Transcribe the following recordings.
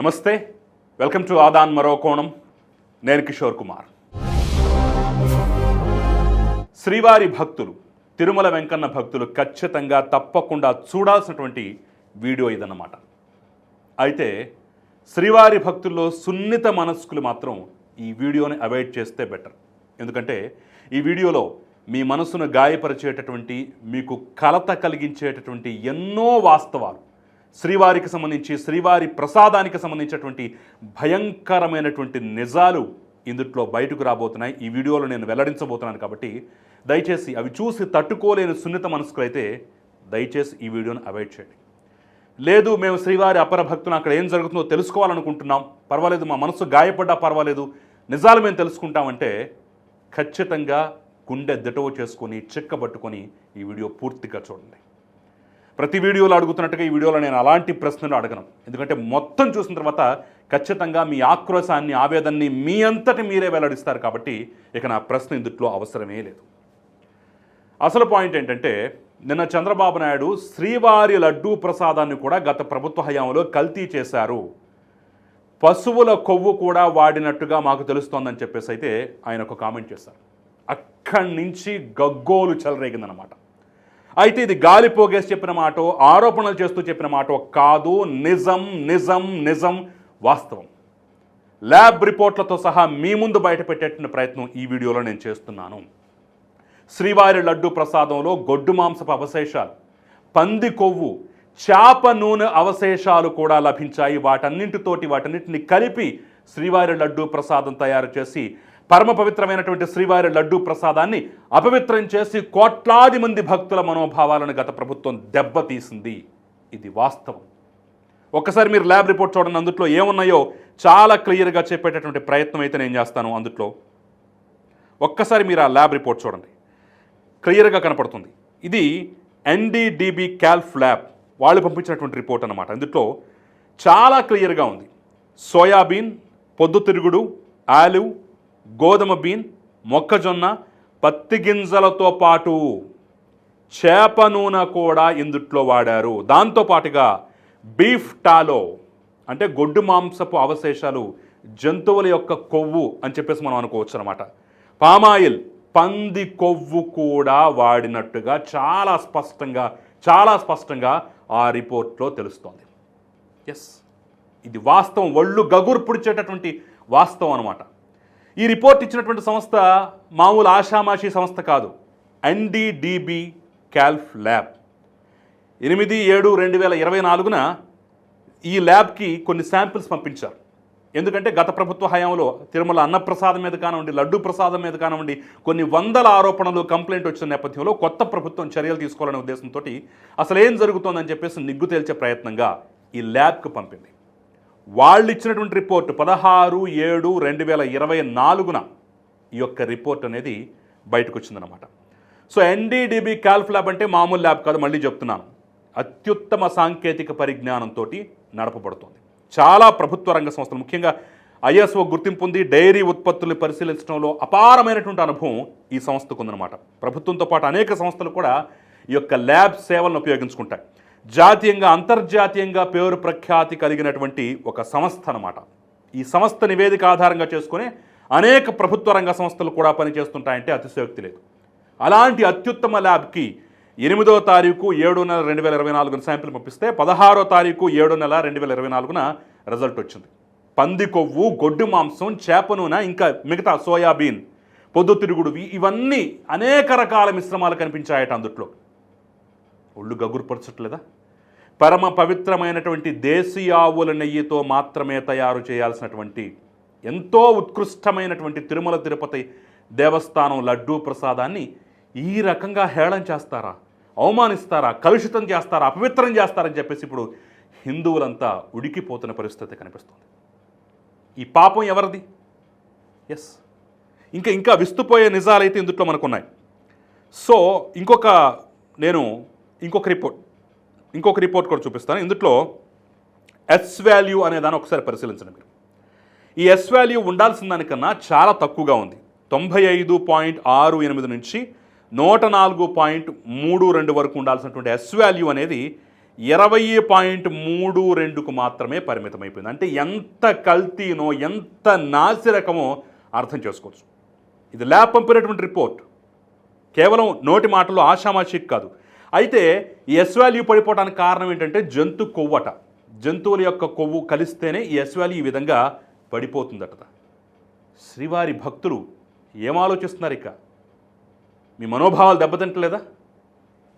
నమస్తే welcome to Aadan మరో కోణం. నేను కిషోర్ కుమార్. శ్రీవారి భక్తులు తిరుమల వెంకన్న భక్తులు ఖచ్చితంగా తప్పకుండా చూడాల్సినటువంటి వీడియో ఇదన్నమాట. అయితే శ్రీవారి భక్తుల్లో సున్నిత మనస్కులు మాత్రం ఈ వీడియోని అవాయిడ్ చేస్తే బెటర్. ఎందుకంటే ఈ వీడియోలో మీ మనసును గాయపరిచేటటువంటి మీకు కలత కలిగించేటటువంటి ఎన్నో వాస్తవాలు. శ్రీవారికి సంబంధించి శ్రీవారి ప్రసాదానికి సంబంధించినటువంటి భయంకరమైనటువంటి నిజాలు ఇందుట్లో బయటకు రాబోతున్నాయి. ఈ వీడియోలో నేను వెల్లడించబోతున్నాను కాబట్టి దయచేసి అవి చూసి తట్టుకోలేని సున్నిత మనస్కులైతే దయచేసి ఈ వీడియోను అవాయిడ్ చేయండి. లేదు మేము శ్రీవారి అపర భక్తులు అక్కడ ఏం జరుగుతుందో తెలుసుకోవాలనుకుంటున్నాం. పర్వాలేదు మా మనసు గాయపడ్డా పర్వాలేదు. నిజాలు మేము తెలుసుకుంటామంటే ఖచ్చితంగా గుండె దిటవ చేసుకొని చిక్కబట్టుకొని ఈ వీడియో పూర్తిగా చూడండి. ప్రతి వీడియోలో అడుగుతున్నట్టుగా ఈ వీడియోలో నేను అలాంటి ప్రశ్నలు అడగను. ఎందుకంటే మొత్తం చూసిన తర్వాత ఖచ్చితంగా మీ ఆక్రోశాన్ని ఆవేదనని మీ అంతటి మీరే వెల్లడిస్తారు కాబట్టి ఇక నా ప్రశ్న ఇందుట్లో అవసరమే లేదు. అసలు పాయింట్ ఏంటంటే నిన్న చంద్రబాబు నాయుడు శ్రీవారి లడ్డూ ప్రసాదాన్ని కూడా గత ప్రభుత్వ హయాంలో కల్తీ చేశారు. పశువుల కొవ్వు కూడా వాడినట్టుగా మాకు తెలుస్తోందని చెప్పేసి అయితే ఆయన ఒక కామెంట్ చేశారు. అక్కడి నుంచి గగ్గోలు చెలరేగిందనమాట అయితే ఇది గాలి పోగేసి చెప్పిన మాట ఆరోపణలు చేస్తూ చెప్పిన మాట కాదు. నిజం నిజం నిజం వాస్తవం. ల్యాబ్ రిపోర్ట్లతో సహా మీ ముందు బయటపెట్టేటువంటి ప్రయత్నం ఈ వీడియోలో నేను చేస్తున్నాను. శ్రీవారి లడ్డు ప్రసాదంలో గొడ్డు మాంసపు అవశేషాలు పంది కొవ్వు చేప నూనె అవశేషాలు కూడా లభించాయి. వాటన్నింటితోటి వాటన్నింటిని కలిపి శ్రీవారి లడ్డు ప్రసాదం తయారు చేసి పరమ పవిత్రమైనటువంటి శ్రీవారి లడ్డు ప్రసాదాన్ని అపవిత్రం చేసి కోట్లాది మంది భక్తుల మనోభావాలను గత ప్రభుత్వం దెబ్బతీసింది. ఇది వాస్తవం. ఒక్కసారి మీరు ల్యాబ్ రిపోర్ట్ చూడండి అందుట్లో ఏమున్నాయో చాలా క్లియర్గా చెప్పేటటువంటి ప్రయత్నం అయితే నేను చేస్తాను అందుట్లో. ఒక్కసారి మీరు ఆ ల్యాబ్ రిపోర్ట్ చూడండి. క్లియర్గా కనపడుతుంది. ఇది ఎన్డీడీబీ క్యాల్ఫ్ ల్యాబ్. వాళ్ళు పంపించినటువంటి రిపోర్ట్ అన్నమాట. అందులో చాలా క్లియర్గా ఉంది. సోయాబీన్ పొద్దుతిరుగుడు ఆలివ్ గోధుమ బీన్ మొక్కజొన్న పత్తి గింజలతో పాటు చేప నూనె కూడా ఇందుట్లో వాడారు. దాంతో పాటుగా బీఫ్ టాలో అంటే గొడ్డు మాంసపు అవశేషాలు జంతువుల యొక్క కొవ్వు అని చెప్పేసి మనం అనుకోవచ్చు అనమాట పామాయిల్ పంది కొవ్వు కూడా వాడినట్టుగా చాలా స్పష్టంగా చాలా స్పష్టంగా ఆ రిపోర్ట్లో తెలుస్తోంది. ఎస్ ఇది వాస్తవం. ఒళ్ళు గగురు పుడిచేటటువంటి వాస్తవం అనమాట ఈ రిపోర్ట్ ఇచ్చినటువంటి సంస్థ మామూలు ఆషామాషి సంస్థ కాదు. ఎన్డీడీబీ క్యాల్ఫ్ ల్యాబ్ ఎనిమిది ఏడు రెండు వేల ఇరవై నాలుగున ఈ ల్యాబ్కి కొన్ని శాంపిల్స్ పంపించారు. ఎందుకంటే గత ప్రభుత్వ హయాంలో తిరుమల అన్నప్రసాదం మీద కానివ్వండి లడ్డు ప్రసాదం మీద కానివ్వండి కొన్ని వందల ఆరోపణలు కంప్లైంట్ వచ్చిన నేపథ్యంలో కొత్త ప్రభుత్వం చర్యలు తీసుకోవాలనే ఉద్దేశంతో అసలు ఏం జరుగుతోందని చెప్పేసి నిగ్గు తేల్చే ప్రయత్నంగా ఈ ల్యాబ్కు పంపింది. వాళ్ళు ఇచ్చినటువంటి రిపోర్ట్ పదహారు ఏడు రెండు వేల ఇరవై నాలుగున ఈ యొక్క రిపోర్ట్ అనేది బయటకు వచ్చిందనమాట సో ఎన్డీడీబీ క్యాల్ఫ్ ల్యాబ్ అంటే మామూలు ల్యాబ్ కాదు మళ్ళీ చెప్తున్నాను. అత్యుత్తమ సాంకేతిక పరిజ్ఞానంతో నడపబడుతోంది. చాలా ప్రభుత్వ రంగ సంస్థలు ముఖ్యంగా ఐఎస్ఓ గుర్తింపు ఉంది డైరీ ఉత్పత్తుల్ని పరిశీలించడంలో అపారమైనటువంటి అనుభవం ఈ సంస్థకు ఉందన్నమాట. ప్రభుత్వంతో పాటు అనేక సంస్థలు కూడా ఈ యొక్క ల్యాబ్ సేవలను ఉపయోగించుకుంటాయి. జాతీయంగా అంతర్జాతీయంగా పేరు ప్రఖ్యాతి కలిగినటువంటి ఒక సంస్థ అనమాట ఈ సంస్థ నివేదిక ఆధారంగా చేసుకుని అనేక ప్రభుత్వ రంగ సంస్థలు కూడా పనిచేస్తుంటాయంటే అతిశయోక్తి లేదు. అలాంటి అత్యుత్తమ ల్యాబ్కి ఎనిమిదో తారీఖు ఏడు నెల రెండు వేల ఇరవై నాలుగున శాంపిల్ పంపిస్తే పదహారో తారీఖు ఏడు నెల రెండు వేల ఇరవై నాలుగున రిజల్ట్ వచ్చింది. పంది కొవ్వు గొడ్డు మాంసం చేప నూనె ఇంకా మిగతా సోయాబీన్ పొద్దుతిరుగుడు ఇవన్నీ అనేక రకాల మిశ్రమాలు కనిపించాయట అందుట్లో. ఒళ్ళు గగురుపరచట్లేదా? పరమ పవిత్రమైనటువంటి దేశీ ఆవుల నెయ్యితో మాత్రమే తయారు చేయాల్సినటువంటి ఎంతో ఉత్కృష్టమైనటువంటి తిరుమల తిరుపతి దేవస్థానం లడ్డూ ప్రసాదాన్ని ఈ రకంగా హేళన చేస్తారా? అవమానిస్తారా? కలుషితం చేస్తారా? అపవిత్రం చేస్తారని చెప్పేసి ఇప్పుడు హిందువులంతా ఉడికిపోతున్న పరిస్థితి కనిపిస్తుంది. ఈ పాపం ఎవరిది? ఎస్ ఇంకా ఇంకా విస్తుపోయే నిజాలైతే ఇందుట్లో మనకున్నాయి. సో ఇంకొక నేను ఇంకొక రిపోర్ట్ ఇంకొక రిపోర్ట్ కూడా చూపిస్తాను. ఇందులో ఎస్ వాల్యూ అనే దాన్ని ఒకసారి పరిశీలించండి మీరు. ఈ ఎస్ వాల్యూ ఉండాల్సిన దానికన్నా చాలా తక్కువగా ఉంది. తొంభై ఐదు పాయింట్ ఆరు ఎనిమిది నుంచి నూట నాలుగు పాయింట్ మూడు రెండు వరకు ఉండాల్సినటువంటి ఎస్ వాల్యూ అనేది ఇరవై పాయింట్ మూడు రెండుకు మాత్రమే పరిమితమైపోయింది. అంటే ఎంత కల్తీనో ఎంత నాసిరకమో అర్థం చేసుకోవచ్చు. ఇది ల్యాబ్ పంపినటువంటి రిపోర్ట్ కేవలం నోటి మాటలు ఆషామాషిక్ కాదు. అయితే ఎస్ వాల్యూ పడిపోవడానికి కారణం ఏంటంటే జంతు కొవ్వట. జంతువుల యొక్క కొవ్వు కలిస్తేనే ఈ ఎస్ వాల్యూ ఈ విధంగా పడిపోతుందట. శ్రీవారి భక్తులు ఏం ఆలోచిస్తున్నారు ఇక? మీ మనోభావాలు దెబ్బతింటలేదా?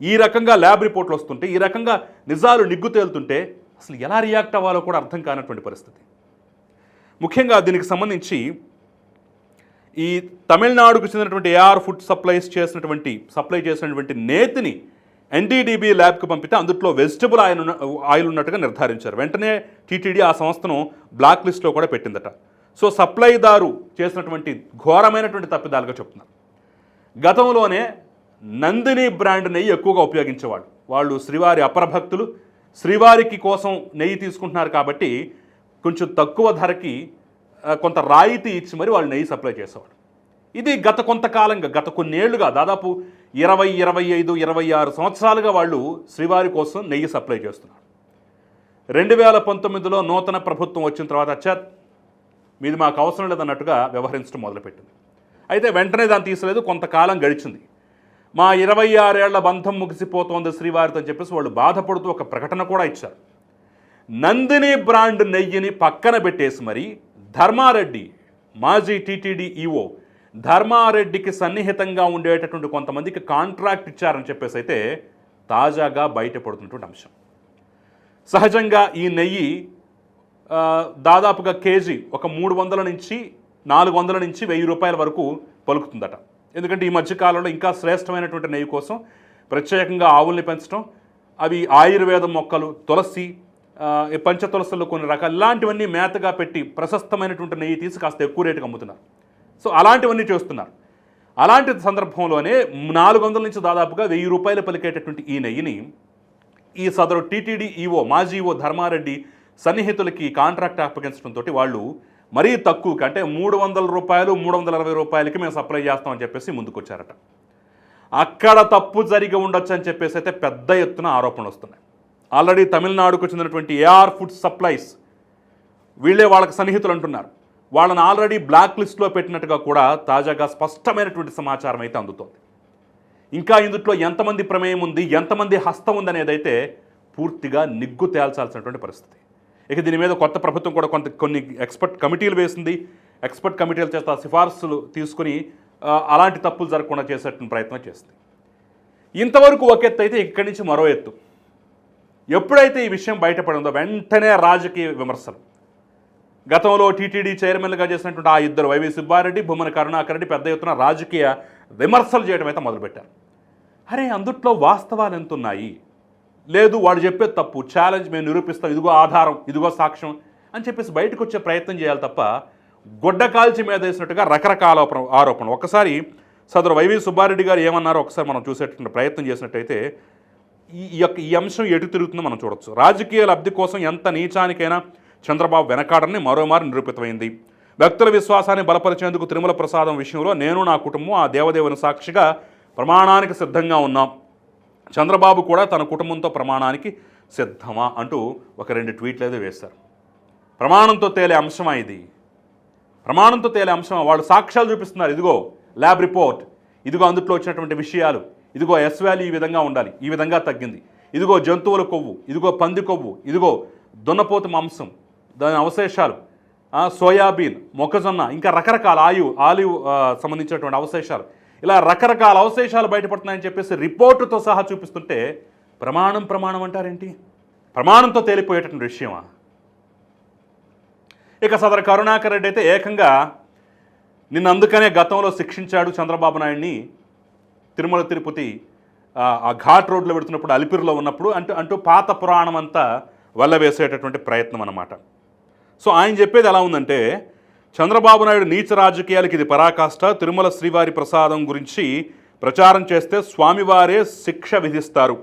ఈ రకంగా ల్యాబ్ రిపోర్ట్లు వస్తుంటే ఈ రకంగా నిజాలు నిగ్గు తేలుతుంటే అసలు ఎలా రియాక్ట్ అవ్వాలో కూడా అర్థం కానటువంటి పరిస్థితి. ముఖ్యంగా దీనికి సంబంధించి ఈ తమిళనాడుకు చెందినటువంటి ఏఆర్ ఫుడ్ సప్లైస్ చేసినటువంటి సప్లై చేసినటువంటి నేతిని ఎన్డీడీబీ ల్యాబ్కి పంపితే అందులో వెజిటబుల్ ఆయిల్ ఆయిల్ ఉన్నట్టుగా నిర్ధారించారు. వెంటనే టీటీడీ ఆ సంస్థను బ్లాక్ లిస్ట్లో కూడా పెట్టిందట. సో సప్లైదారు చేసినటువంటి ఘోరమైనటువంటి తప్పిదాలుగా చెప్తున్నారు. గతంలోనే నందిని బ్రాండ్ నెయ్యి ఎక్కువగా ఉపయోగించేవాడు వాళ్ళు శ్రీవారి అపరభక్తులు. శ్రీవారికి కోసం నెయ్యి తీసుకుంటున్నారు కాబట్టి కొంచెం తక్కువ ధరకి కొంత రాయితీ ఇచ్చి మరి వాళ్ళు నెయ్యి సప్లై చేసేవాడు ఇది గత కొంతకాలంగా గత కొన్నేళ్ళుగా దాదాపు ఇరవై ఇరవై ఐదు ఇరవై ఆరు సంవత్సరాలుగా వాళ్ళు శ్రీవారి కోసం నెయ్యి సప్లై చేస్తున్నారు. రెండు వేల పంతొమ్మిదిలో నూతన ప్రభుత్వం వచ్చిన తర్వాత చత్ మీది మాకు అవసరం లేదన్నట్టుగా వ్యవహరించడం మొదలుపెట్టింది. అయితే వెంటనే దాన్ని తీసలేదు కొంతకాలం గడిచింది. మా ఇరవై ఆరేళ్ళ బంధం ముగిసిపోతోంది శ్రీవారితో అని చెప్పేసి వాళ్ళు బాధపడుతూ ఒక ప్రకటన కూడా ఇచ్చారు. నందిని బ్రాండ్ నెయ్యిని పక్కన పెట్టేసి మరి ధర్మారెడ్డి మాజీ టీటీడీ ఈఓ ధర్మారెడ్డికి సన్నిహితంగా ఉండేటటువంటి కొంతమందికి కాంట్రాక్ట్ ఇచ్చారని చెప్పేసి అయితే తాజాగా బయటపడుతున్నటువంటి అంశం. సహజంగా ఈ నెయ్యి దాదాపుగా కేజీ ఒక మూడు వందల నుంచి నాలుగు వందల నుంచి వెయ్యి రూపాయల వరకు పలుకుతుందట. ఎందుకంటే ఈ మధ్యకాలంలో ఇంకా శ్రేష్టమైనటువంటి నెయ్యి కోసం ప్రత్యేకంగా ఆవుల్ని పెంచడం అవి ఆయుర్వేద మొక్కలు తులసి పంచతులసలు ఈ పంచ కొన్ని రకాలు ఇలాంటివన్నీ మేతగా పెట్టి ప్రశస్తమైనటువంటి నెయ్యి తీసి కాస్త ఎక్కువ రేటుకి అమ్ముతున్నారు. సో అలాంటివన్నీ చేస్తున్నారు. అలాంటి సందర్భంలోనే నాలుగు వందల నుంచి దాదాపుగా వెయ్యి రూపాయలు పలికేటటువంటి ఈ నెయ్యిని ఈ సదరు టీటీడీ ఈఓ మాజీ ఈవో ధర్మారెడ్డి సన్నిహితులకి కాంట్రాక్ట్ అప్పగించడంతో వాళ్ళు మరీ తక్కువకి అంటే మూడు వందల రూపాయలు మూడు వందల అరవై రూపాయలకి మేము సప్లై చేస్తామని చెప్పేసి ముందుకొచ్చారట. అక్కడ తప్పు జరిగి ఉండొచ్చు అని చెప్పేసి అయితే పెద్ద ఎత్తున ఆరోపణలు వస్తున్నాయి. ఆల్రెడీ తమిళనాడుకు చెందినటువంటి ఏఆర్ ఫుడ్ సప్లైస్ వీళ్ళే వాళ్ళకి సన్నిహితులు అంటున్నారు. వాళ్ళని ఆల్రెడీ బ్లాక్ లిస్ట్లో పెట్టినట్టుగా కూడా తాజాగా స్పష్టమైనటువంటి సమాచారం అయితే అందుతోంది. ఇంకా ఇందుట్లో ఎంతమంది ప్రమేయం ఉంది ఎంతమంది హస్తం ఉంది అనేది అయితే పూర్తిగా నిగ్గు తేల్చాల్సినటువంటి పరిస్థితి. ఇక దీని మీద కొత్త ప్రభుత్వం కూడా కొంత కొన్ని ఎక్స్పర్ట్ కమిటీలు వేసింది. ఎక్స్పర్ట్ కమిటీల చేత సిఫార్సులు తీసుకుని అలాంటి తప్పులు జరగకుండా చేసేటువంటి ప్రయత్నం చేస్తుంది ఇంతవరకు ఒక ఎత్తు అయితే ఇక్కడి నుంచి మరో ఎత్తు. ఎప్పుడైతే ఈ విషయం బయటపడిందో వెంటనే రాజకీయ విమర్శలు. గతంలో టీటీడీ చైర్మన్గా చేసినటువంటి ఆ ఇద్దరు వైవి సుబ్బారెడ్డి భూమన కరుణాకర్ రెడ్డి పెద్ద ఎత్తున రాజకీయ విమర్శలు చేయడం అయితే మొదలుపెట్టారు. అరే అందుట్లో వాస్తవాలు ఎంత ఉన్నాయి లేదు వాడు చెప్పే తప్పు. ఛాలెంజ్ మేము నిరూపిస్తాం. ఇదిగో ఆధారం ఇదిగో సాక్ష్యం అని చెప్పేసి బయటకు వచ్చే ప్రయత్నం చేయాలి తప్ప గొడ్డ కాల్చి మీద వేసినట్టుగా రకరకాల ఆరోపణ- ఆరోపణలు. ఒకసారి సదరు వైవి సుబ్బారెడ్డి గారు ఏమన్నారో ఒకసారి మనం చూసేటువంటి ప్రయత్నం చేసినట్టయితే ఈ యొక్క ఈ అంశం ఎటు తిరుగుతుందో మనం చూడొచ్చు. రాజకీయ లబ్ధి కోసం ఎంత నీచానికైనా చంద్రబాబు వెనకాడని మరోమారు నిరూపితమైంది. భక్తుల విశ్వాసాన్ని బలపరిచేందుకు తిరుమల ప్రసాదం విషయంలో నేను నా కుటుంబం ఆ దేవదేవుని సాక్షిగా ప్రమాణానికి సిద్ధంగా ఉన్నాం. చంద్రబాబు కూడా తన కుటుంబంతో ప్రమాణానికి సిద్ధమా అంటూ ఒక రెండు ట్వీట్లు అయితే వేశారు. ప్రమాణంతో తేలే అంశమా ఇది? ప్రమాణంతో తేలే అంశం వాళ్ళు సాక్ష్యాలు చూపిస్తున్నారు. ఇదిగో ల్యాబ్ రిపోర్ట్. ఇదిగో అందుట్లో వచ్చినటువంటి విషయాలు. ఇదిగో ఎస్ వాల్యూ ఈ విధంగా ఉండాలి. ఈ విధంగా తగ్గింది. ఇదిగో జంతువుల కొవ్వు. ఇదిగో పంది కొవ్వు. ఇదిగో దున్నపోతు మాంసం దాని అవశేషాలు. సోయాబీన్ మొక్కజొన్న ఇంకా రకరకాల ఆయు ఆలివ్ సంబంధించినటువంటి అవశేషాలు. ఇలా రకరకాల అవశేషాలు బయటపడుతున్నాయని చెప్పేసి రిపోర్టుతో సహా చూపిస్తుంటే ప్రమాణం ప్రమాణం అంటారేంటి? ప్రమాణంతో తేలిపోయేటటువంటి విషయమా? ఇక సదరు కరుణాకర్ రెడ్డి అయితే ఏకంగా నిన్న అందుకనే గతంలో శిక్షించాడు చంద్రబాబు నాయుడిని. తిరుమల తిరుపతి ఆ, ఆ ఘాట్ రోడ్లో పెడుతున్నప్పుడు అలిపిరిలో ఉన్నప్పుడు అంటూ అంటూ పాత పురాణం అంతా వల్లవేసేటటువంటి ప్రయత్నం అన్నమాట. సో ఆయన చెప్పేది ఎలా ఉందంటే చంద్రబాబు నాయుడు నీచ రాజకీయాలకి ఇది పరాకాష్ట తిరుమల శ్రీవారి ప్రసాదం గురించి ప్రచారం చేస్తే స్వామివారే శిక్ష విధిస్తారు.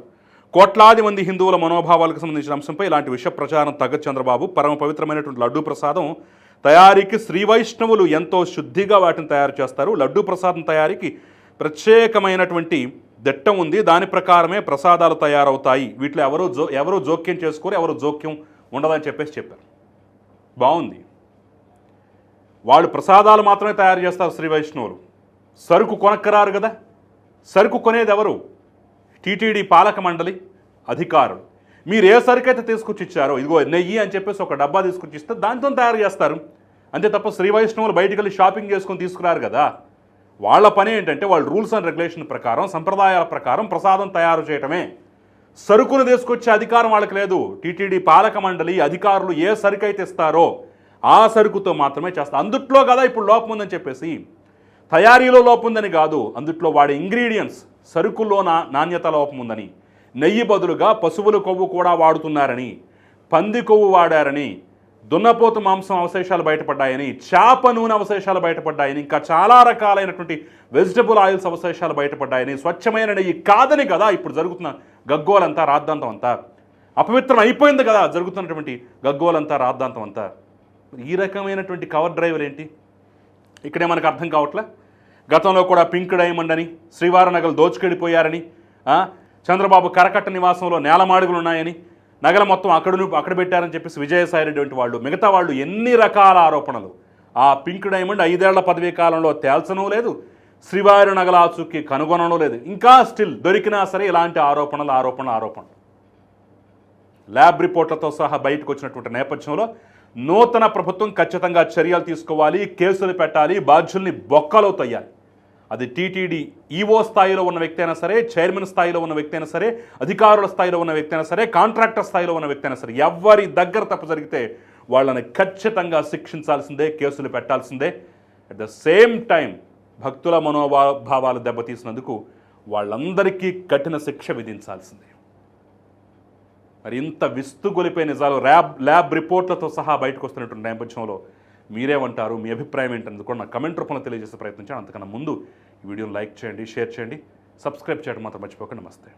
కోట్లాది మంది హిందువుల మనోభావాలకు సంబంధించిన అంశంపై ఇలాంటి విష ప్రచారం తగ్గ చంద్రబాబు. పరమ పవిత్రమైనటువంటి లడ్డూ ప్రసాదం తయారీకి శ్రీ వైష్ణవులు ఎంతో శుద్ధిగా వాటిని తయారు చేస్తారు. లడ్డూ ప్రసాదం తయారీకి ప్రత్యేకమైనటువంటి దట్టం ఉంది. దాని ప్రకారమే ప్రసాదాలు తయారవుతాయి. వీటిలో ఎవరో జో ఎవరో జోక్యం చేసుకోరు ఎవరు జోక్యం ఉండదని చెప్పేసి చెప్పారు. బాగుంది. వాళ్ళు ప్రసాదాలు మాత్రమే తయారు చేస్తారు శ్రీ వైష్ణవులు. సరుకు కొనక్కరారు కదా? సరుకు కొనేది ఎవరు? టీటీడీ పాలక మండలి అధికారులు. మీరు ఏ సరుకు అయితే తీసుకొచ్చి ఇచ్చారో ఇదిగో నెయ్యి అని చెప్పేసి ఒక డబ్బా తీసుకొచ్చి ఇస్తే దాంతో తయారు చేస్తారు. అంతే తప్ప శ్రీ వైష్ణవులు బయటికి వెళ్ళి షాపింగ్ చేసుకొని తీసుకురారు కదా? వాళ్ళ పని ఏంటంటే వాళ్ళ రూల్స్ అండ్ రెగ్యులేషన్ ప్రకారం సంప్రదాయాల ప్రకారం ప్రసాదం తయారు చేయటమే. సరుకును తీసుకొచ్చే అధికారం వాళ్ళకి లేదు. టీటీడీ పాలక మండలి అధికారులు ఏ సరుకు అయితే ఇస్తారో ఆ సరుకుతో మాత్రమే చేస్తారు అందుట్లో కదా ఇప్పుడు లోపం ఉందని చెప్పేసి తయారీలో లోపం ఉందని కాదు అందుట్లో వాడే ఇంగ్రీడియంట్స్ సరుకుల్లో నా నాణ్యత లోపం ఉందని. నెయ్యి బదులుగా పశువుల కొవ్వు కూడా వాడుతున్నారని పంది కొవ్వు వాడారని దున్నపోతు మాంసం అవశేషాలు బయటపడ్డాయని చేప నూనె అవశేషాలు బయటపడ్డాయని ఇంకా చాలా రకాలైనటువంటి వెజిటబుల్ ఆయిల్స్ అవశేషాలు బయటపడ్డాయని స్వచ్ఛమైన నెయ్యి కాదని కదా ఇప్పుడు జరుగుతున్న గగ్గోలంతా రాద్ధాంతం అంతా అపవిత్రం అయిపోయింది కదా జరుగుతున్నటువంటి గగ్గోలంతా రాద్ధాంతం అంతా ఈ రకమైనటువంటి కవర్ డ్రైవర్ ఏంటి? ఇక్కడే మనకు అర్థం కావట్లే? గతంలో కూడా పింక్ డైమండ్ అని శ్రీవారనగలు దోచుకెళ్ళిపోయారని చంద్రబాబు కరకట్ట నివాసంలో నేలమాడుగులు ఉన్నాయని నగల మొత్తం అక్కడ అక్కడ పెట్టారని చెప్పేసి విజయసాయిరెడ్డి వంటి వాళ్ళు మిగతా వాళ్ళు ఎన్ని రకాల ఆరోపణలు? ఆ పింక్ డైమండ్ ఐదేళ్ళ పదవీ కాలంలో తేల్చను లేదు శ్రీవారి నగల ఆచూకీ కనుగొనడం లేదు. ఇంకా స్టిల్ దొరికినా సరే ఇలాంటి ఆరోపణలు ఆరోపణలు ఆరోపణలు. ల్యాబ్ రిపోర్ట్లతో సహా బయటకు వచ్చినటువంటి నేపథ్యంలో నూతన ప్రభుత్వం ఖచ్చితంగా చర్యలు తీసుకోవాలి కేసులు పెట్టాలి బాధ్యుల్ని బొక్కలో తయ్యాలి. అది టీటీడీ ఈఓ స్థాయిలో ఉన్న వ్యక్తి అయినా సరే చైర్మన్ స్థాయిలో ఉన్న వ్యక్తి అయినా సరే అధికారుల స్థాయిలో ఉన్న వ్యక్తి అయినా సరే కాంట్రాక్టర్ స్థాయిలో ఉన్న వ్యక్తి అయినా సరే ఎవరి దగ్గర తప్పు జరిగితే వాళ్ళని ఖచ్చితంగా శిక్షించాల్సిందే కేసులు పెట్టాల్సిందే. అట్ ద సేమ్ టైం భక్తుల మనోభావాలు దెబ్బతీసినందుకు వాళ్ళందరికీ కఠిన శిక్ష విధించాల్సిందే. మరి ఇంత విస్తుగొలిపే నిజాలు ల్యాబ్ ల్యాబ్ రిపోర్ట్లతో సహా బయటకు వస్తున్నటువంటి నేపథ్యంలో మీరేమంటారు? మీ అభిప్రాయం ఏంటనేది కూడా నా కమెంట్ రూపంలో తెలియజేసే ప్రయత్నించాను అంతకన్నా ముందు ఈ వీడియోని లైక్ చేయండి షేర్ చేయండి సబ్స్క్రైబ్ చేయడం మాత్రం మర్చిపోకండి. నమస్తే.